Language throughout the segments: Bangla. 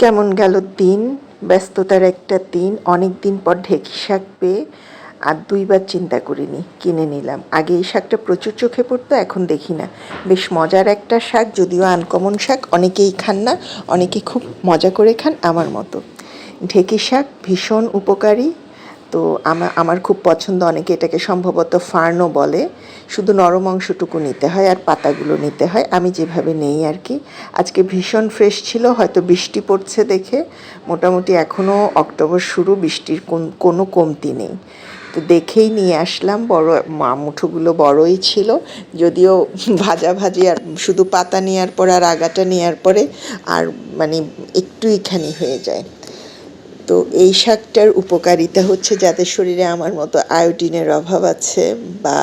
কেমন গেল দিন? ব্যস্ততার একটা দিন। অনেক দিন পর ঢেকি শাক পেয়ে আর দুইবার চিন্তা করিনি, কিনে নিলাম। আগে এই শাকটা প্রচুর চোখে পড়তো, এখন দেখি না। বেশ মজার একটা শাক, যদিও আনকমন শাক, অনেকেই খান না, অনেকে খুব মজা করে খান আমার মতো। ঢেকি শাক ভীষণ উপকারী তো আমার আমার খুব পছন্দ অনেকে এটাকে সম্ভবত ফার্নও বলে। শুধু নরম অংশটুকু নিতে হয় আর পাতাগুলো নিতে হয়। আমি যেভাবে নেই আর কি। আজকে ভীষণ ফ্রেশ ছিল, হয়তো বৃষ্টি পড়ছে দেখে। মোটামুটি এখনও অক্টোবর শুরু, বৃষ্টির কোন- কোনো কমতি নেই। তো দেখেই নিয়ে আসলাম, বড় মুঠোগুলো বড়ই ছিল। যদিও ভাজা ভাজি আর শুধু পাতা নেওয়ার পর আর আগাটা নেওয়ার পরে আর মানে একটুইখানি হয়ে যায়। তো এই শাকটার উপকারিতা হচ্ছে যাদের শরীরে আমার মতো আয়োডিনের অভাব আছে বা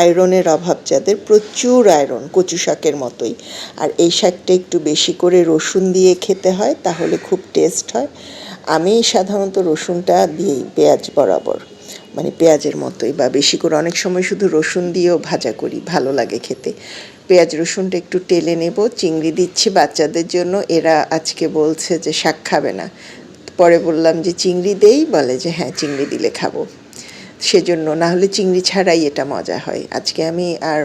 আয়রনের অভাব যাদের প্রচুর আয়রন কচু শাকের মতোই। আর এই শাকটা একটু বেশি করে রসুন দিয়ে খেতে হয়, তাহলে খুব টেস্ট হয়। আমি সাধারণত রসুনটা দিই পেঁয়াজ বরাবর মানে পেঁয়াজের মতোই বা বেশি করে। অনেক সময় শুধু রসুন দিয়েও ভাজা করি, ভালো লাগে খেতে। পেঁয়াজ রসুনটা একটু টেলে নেব, চিংড়ি দিচ্ছি বাচ্চাদের জন্য। এরা আজকে বলছে যে শাক খাবে না। পরে বললাম যে চিংড়ি দেই, বলে যে হ্যাঁ চিংড়ি দিলে খাব। সেজন্য না হলে চিংড়ি ছাড়াই এটা মজা হয়। আজকে আমি আর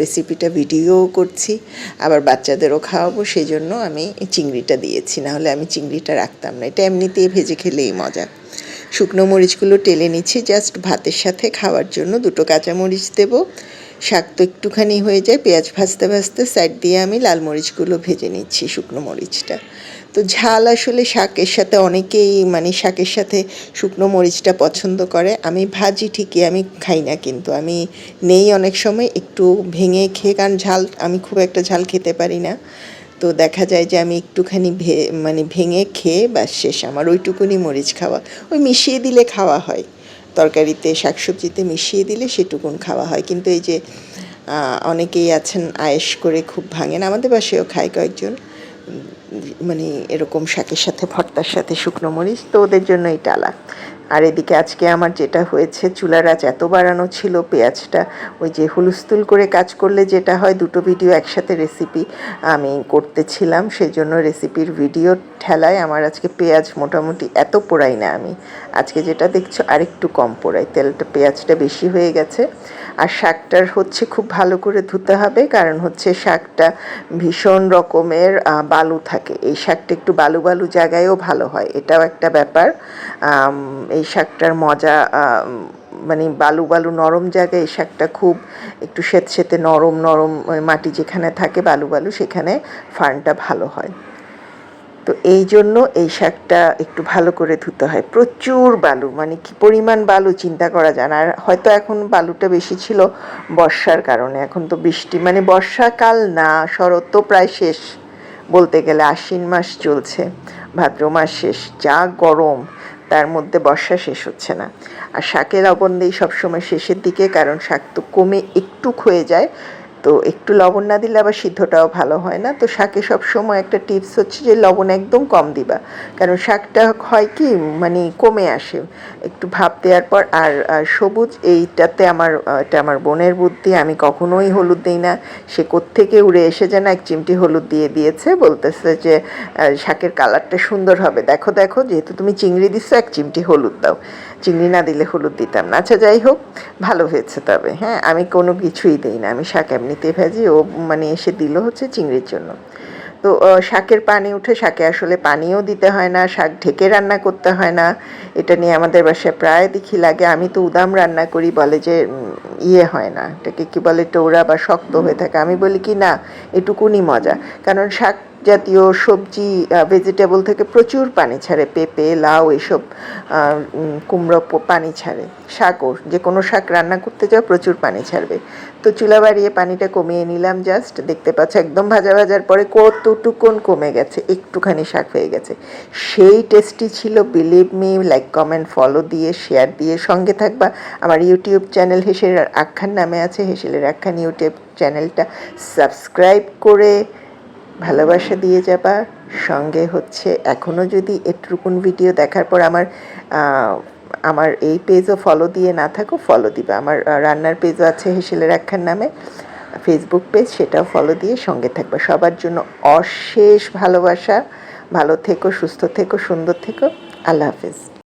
রেসিপিটা ভিডিও করছি, আবার বাচ্চাদেরও খাওয়াবো সেই জন্য আমি চিংড়িটা দিয়েছি। না হলে আমি চিংড়িটা রাখতাম না। এটা এমনিতেই ভেজে খেলেই মজা। শুকনো মরিচগুলো টেলে নিচ্ছি জাস্ট ভাতের সাথে খাওয়ার জন্য দুটো কাঁচামরিচ দেবো শাক তো একটুখানি হয়ে যায়, পেঁয়াজ ভাজতে ভাজতে সাইড দিয়ে আমি লাল মরিচগুলো ভেজে নিচ্ছি শুকনো মরিচটা। তো ঝাল আসলে শাকের সাথে অনেকেই মানে শাকের সাথে শুকনো মরিচটা পছন্দ করে। আমি ভাজি ঠিকই, আমি খাই না কিন্তু। আমি নেই অনেক সময়, একটু ভেঙে খেয়ে, কারণ ঝাল, আমি খুব একটা ঝাল খেতে পারি না। তো দেখা যায় যে আমি একটুখানি ভে মানে ভেঙে খেয়ে বা শেষ। আমার ওইটুকুনি মরিচ খাওয়া, ওই মিশিয়ে দিলে খাওয়া হয়। তরকারিতে শাকসবজিতে মিশিয়ে দিলে সেটুকুন খাওয়া হয়। কিন্তু এই যে অনেকেই আছেন আয়েস করে খুব ভাঙেন, আমাদের বাসায়ও খায় কয়েকজন মানে এরকম শাকের সাথে, ভর্তার সাথে শুকনো মরিচ, তো ওদের জন্য এটা আলা আর এদিকে আজকে আমার যেটা হয়েছে, চুলার আজ এত বাড়ানো ছিল, পেঁয়াজটা ওই যে হুলস্থুল করে কাজ করলে যেটা হয়, দুটো ভিডিও একসাথে রেসিপি আমি করতেছিলাম। সেই জন্য রেসিপির ভিডিও ঠেলায় আমার আজকে পেঁয়াজ মোটামুটি এত পোড়াই না আমি। আজকে যেটা দেখছ, আরেকটু কম পোড়াই। তেলটা, পেঁয়াজটা বেশি হয়ে গেছে। আর শাকটার হচ্ছে খুব ভালো করে ধুতে হবে, কারণ হচ্ছে শাকটা ভীষণ রকমের বালু থাকে। এই শাকটা একটু বালু বালু জায়গায়ও ভালো হয়, এটাও একটা ব্যাপার। এই শাকটার মজা মানে বালু বালু নরম জায়গায় এই শাকটা খুব একটু সেত সেতে নরম নরম মাটি যেখানে থাকে বালু বালু, সেখানে ফার্নটা ভালো হয়। তো এই জন্য এই শাকটা একটু ভালো করে ধুতে হয়। প্রচুর বালু মানে কি পরিমাণ বালু চিন্তা করা যায় না। আর হয়তো এখন বালুটা বেশি ছিল বর্ষার কারণে। এখন তো বৃষ্টি মানে বর্ষাকাল না, শরৎ তো প্রায় শেষ বলতে গেলে। আশ্বিন মাস চলছে, ভাদ্র মাস শেষ, যা গরম, তার মধ্যে বর্ষা শেষ হচ্ছে না। আর শাকের দিই সবসময় শেষের দিকে, কারণ শাক তো কমে একটু ক্ষয়ে যায়। তো একটু লবণ না দিলে আবার সিদ্ধটাও ভালো হয় না। তো শাকে সবসময় একটা টিপস হচ্ছে যে, লবণ একদম কম দিবা। কারণ শাকটা হয় কি মানে কমে আসে। একটু ভাপ দেওয়ার পর আর সবুজ, এইটাতে আমার, এটা আমার বোনের বুদ্ধি, আমি কখনোই হলুদ দিই না। সে কোত্থেকে উড়ে এসে যেন এক চিমটি হলুদ দিয়ে দিয়েছে, বলতেছে যে শাকের কালারটা সুন্দর হবে। দেখো দেখো, যেহেতু তুমি চিংড়ি দিচ্ছ, এক চিমটি হলুদ দাও। চিংড়ি না দিলে হলুদ দিতাম না। আচ্ছা যাই হোক ভালো হয়েছে তবে হ্যাঁ? আমি কোনো কিছুই দিই না। আমি শাক এমনিতে ভাজি ও মানে এসে দিল হচ্ছে চিংড়ির জন্য। তো শাকের পানি উঠে শাকে আসলে পানিও দিতে হয় না শাক ঢেকে রান্না করতে হয় না। এটা নিয়ে আমাদের বাসায় প্রায় দেখি লাগে। আমি তো উদাম রান্না করি বলে যে ইয়ে হয় না। এটাকে কী বলে টোড়া বা শক্ত হয়ে থাকে। আমি বলি কি না এটুকুনি মজা। কারণ শাক জাতীয় সবজি ভেজিটেবল থেকে প্রচুর পানি ছাড়ে, পেঁপে, লাউ এসব কুমড়ো পানি ছাড়ে শাকও যে কোনো শাক রান্না করতে যাও প্রচুর পানি ছাড়বে। তো চুলা বাড়িয়ে পানিটা কমিয়ে নিলাম জাস্ট দেখতে পাচ্ছ একদম ভাজা ভাজার পরে কতটুকুন কমে গেছে, একটুখানি শাক হয়ে গেছে। সেই টেস্টি ছিল believe me like comment follow দিয়ে শেয়ার দিয়ে সঙ্গে থাকবা। আমার ইউটিউব চ্যানেল হেসেলের আখ্যান নামে আছে, হেসেলের আখ্যান ইউটিউব চ্যানেলটা সাবস্ক্রাইব করে ভালোবাসা দিয়ে যাবা সঙ্গে হচ্ছে এখনও যদি এটুকুন ভিডিও দেখার পর আমার আমার এই পেজও ফলো দিয়ে না থাকো ফলো দিবা। আমার রান্নার পেজও আছে হেসেলের একখান নামে। ফেসবুক পেজ সেটাও ফলো দিয়ে সঙ্গে থাকবা। সবার জন্য অশেষ ভালোবাসা। ভালো থেকো, সুস্থ থেকো, সুন্দর থেকো। আল্লাহ হাফেজ।